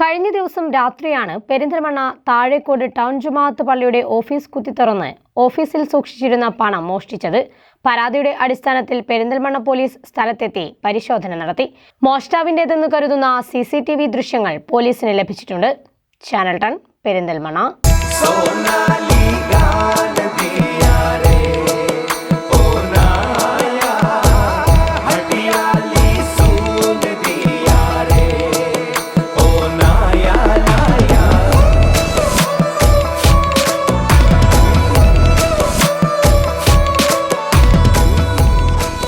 കഴിഞ്ഞ ദിവസം രാത്രിയാണ് പെരിന്തൽമണ്ണ താഴേക്കോട് ടൗൺ ജുമാഅത്ത് പള്ളിയുടെ ഓഫീസ് കുത്തി തുറന്ന് ഓഫീസിൽ സൂക്ഷിച്ചിരുന്ന പണം മോഷ്ടിച്ചത്. പരാതിയുടെ അടിസ്ഥാനത്തിൽ പെരിന്തൽമണ്ണ പോലീസ് സ്ഥലത്തെത്തി പരിശോധന നടത്തി. മോഷ്ടാവിന്റെതെന്ന് കരുതുന്ന സി സി ടി വി ദൃശ്യങ്ങൾ പോലീസിന് ലഭിച്ചിട്ടുണ്ട്. Channel ton Perinthalmanna.